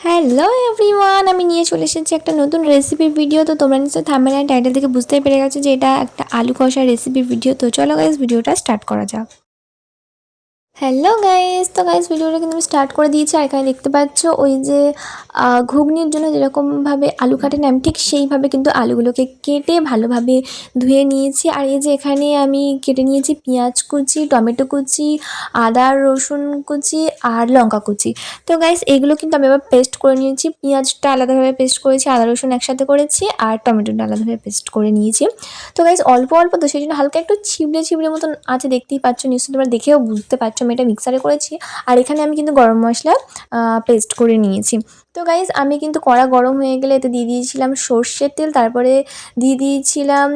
Hello everyone আমি নিয়ে চলে এসেছি একটা নতুন রেসিপির ভিডিও তো তোমরা নিশ্চয়ই থাম্বনেল টাইটেল থেকে বুঝতেই পেরে গেছো যে এটা একটা আলু কষা রেসিপির ভিডিও তো চলো গাইজ ভিডিওটা স্টার্ট করা যাক। হ্যালো গাইস তো গাইস ভিডিওটা কিন্তু আমি স্টার্ট করে দিয়েছি। আর এখানে দেখতে পাচ্ছ ওই যে ঘুগনির জন্য যেরকমভাবে আলু কাটে না, আমি ঠিক সেইভাবে কিন্তু আলুগুলোকে কেটে ভালোভাবে ধুয়ে নিয়েছি। আর এই যে এখানে আমি কেটে নিয়েছি পেঁয়াজ কুচি, টমেটো কুচি, আদা, রসুন কুচি আর লঙ্কা কুচি। তো গাইস এগুলো কিন্তু আমি এবার পেস্ট করে নিয়েছি। পেঁয়াজটা আলাদাভাবে পেস্ট করেছি, আদা, রসুন একসাথে করেছি আর টমেটোটা আলাদাভাবে পেস্ট করে নিয়েছি। তো গাইস অল্প অল্প তো সেই জন্য হালকা একটু ছিবড়ে ছিবড়ে মতন আছে, দেখতেই পাচ্ছ। নিশ্চয়ই তোমরা দেখেও বুঝতে পারছ আমি এটা মিক্সারে করেছি, আর এখানে আমি কিন্তু গরম মশলা পেস্ট করে নিয়েছি। তো গাইস আমি কিন্তু কড়া গরম হয়ে গেলে এতে দিয়ে দিয়েছিলাম সর্ষের তেল, তারপরে দিয়ে দিয়েছিলাম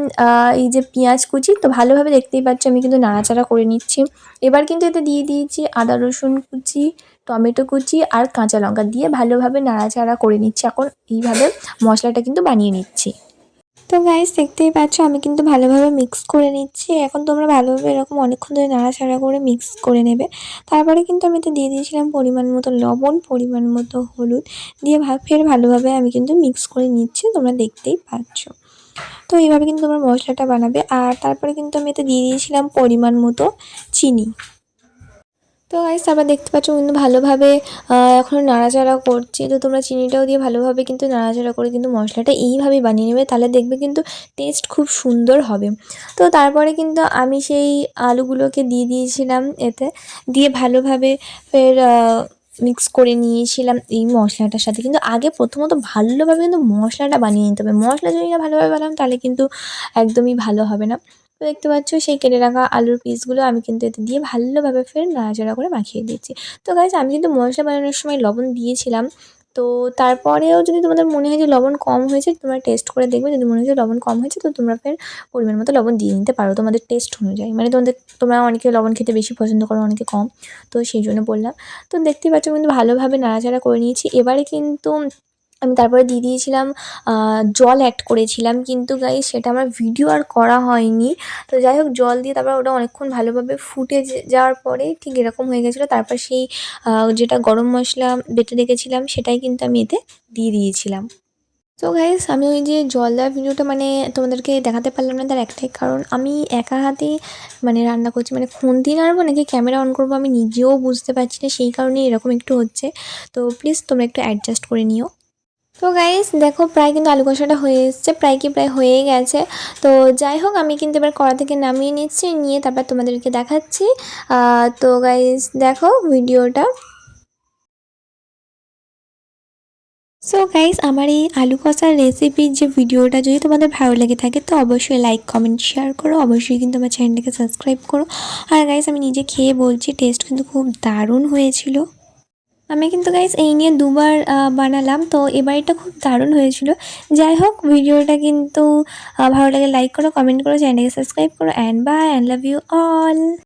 এই যে পেঁয়াজ কুচি। তো ভালোভাবে দেখতেই পাচ্ছি আমি কিন্তু নাড়াচাড়া করে নিচ্ছি। এবার কিন্তু এতে দিয়ে দিয়েছি আদা, রসুন কুচি, টমেটো কুচি আর কাঁচা লঙ্কা দিয়ে ভালোভাবে নাড়াচাড়া করে নিচ্ছি। এখন এইভাবে মশলাটা কিন্তু বানিয়ে নিচ্ছি। তো গাইস দেখতেই পাচ্ছ, আমি কিন্তু ভালোভাবে মিক্স করে নিচ্ছি। এখন তোমরা ভালোভাবে এরকম অনেকক্ষণ ধরে নাড়াচাড়া করে মিক্স করে নেবে। তারপরে কিন্তু আমি তো দিয়ে দিয়েছিলাম পরিমাণ মতো লবণ, পরিমাণ মতো হলুদ দিয়ে ফের ভালোভাবে আমি কিন্তু মিক্স করে নিচ্ছি, তোমরা দেখতেই পাচ্ছ। তো এইভাবে কিন্তু তোমরা মশলাটা বানাবে। আর তারপরে কিন্তু আমি এতে দিয়ে দিয়েছিলাম পরিমাণ মতো চিনি। তো গাইস আবার দেখতে পাচ্ছ কিন্তু ভালোভাবে এখন নাড়াচাড়া করছি। তো তোমরা চিনিটাও দিয়ে ভালোভাবে কিন্তু নাড়াচাড়া করে কিন্তু মশলাটা এইভাবেই বানিয়ে নেবে, তাহলে দেখবে কিন্তু টেস্ট খুব সুন্দর হবে। তো তারপরে কিন্তু আমি সেই আলুগুলোকে দিয়ে দিয়েছিলাম এতে, দিয়ে ভালোভাবে ফের মিক্স করে নিয়েছিলাম এই মশলাটার সাথে। কিন্তু আগে প্রথমত ভালোভাবে কিন্তু মশলাটা বানিয়ে নিতে হবে। মশলা যদি না ভালোভাবে বানাম তাহলে কিন্তু একদমই ভালো হবে না। তো দেখতে পাচ্ছ, সেই কেটে রাখা আলুর পিসগুলো আমি কিন্তু এতে দিয়ে ভালোভাবে ফের নাড়াচাড়া করে মাখিয়ে দিয়েছি তো গাইজ আমি কিন্তু মশলা বানানোর সময় লবণ দিয়েছিলাম। তো তারপরেও যদি তোমাদের মনে হয় যে লবণ কম হয়েছে, তোমরা টেস্ট করে দেখবে। যদি মনে হয় যে লবণ কম হয়েছে, তো তোমরা ফের পরিমাণ মতো লবণ দিয়ে নিতে পারো। তোমাদের টেস্ট অনুযায়ী। মানে তোমাদের, তোমরা অনেকে লবণ খেতে বেশি পছন্দ করো, অনেকে কম। তো সেই জন্য বললাম। তো দেখতেই পাচ্ছ কিন্তু ভালোভাবে নাড়াচাড়া করে নিয়েছি। এবারে কিন্তু আমি তারপরে দিয়ে দিয়েছিলাম জল অ্যাড করেছিলাম, কিন্তু গাইস সেটা আমার ভিডিও আর করা হয়নি। তো যাই হোক, জল দিয়ে তারপর ওটা অনেকক্ষণ ভালোভাবে ফুটে যাওয়ার পরে ঠিক এরকম হয়ে গেছিল। তারপর সেই যেটা গরম মশলা বেটে রেখেছিলাম, সেটাই কিন্তু আমি এতে দিয়ে দিয়েছিলাম। তো গাইস আমি ওই যে জল দেওয়ার ভিডিওটা মানে তোমাদেরকে দেখাতে পারলাম না তার একটাই কারণ, আমি একা হাতেই মানে রান্না করছি মানে খুন্তি নাড়বো নাকি ক্যামেরা অন করব আমি নিজেও বুঝতে পারছি না, সেই কারণেই এরকম একটু হচ্ছে। তো প্লিজ তোমরা একটু অ্যাডজাস্ট করে নিও। তো গাইস দেখো প্রায় কিন্তু আলু কষাটা হয়ে এসছে, প্রায় কি প্রায় হয়ে গেছে। তো যাই হোক, আমি কিন্তু এবার কড়া থেকে নামিয়ে নিচ্ছি, নিয়ে তারপর তোমাদেরকে দেখাচ্ছি। তো গাইস দেখো ভিডিওটা। সো গাইস আমার এই আলু কষার রেসিপির যে ভিডিওটা, যদি তোমাদের ভালো লেগে থাকে, তো অবশ্যই লাইক কমেন্ট শেয়ার করো। অবশ্যই কিন্তু আমার চ্যানেলটাকে সাবস্ক্রাইব করো। আর গাইস আমি নিজে খেয়ে বলছি টেস্ট কিন্তু খুব দারুণ হয়েছিল। আমি কিন্তু গাইজ এই নিয়ে দুবার বানালাম। তো এবার এটা খুব দারুণ হয়েছিল। যাই হোক, ভিডিওটা কিন্তু ভালো লাগে লাইক করো কমেন্ট করো চ্যানেলকে সাবস্ক্রাইব করো and bye and love you all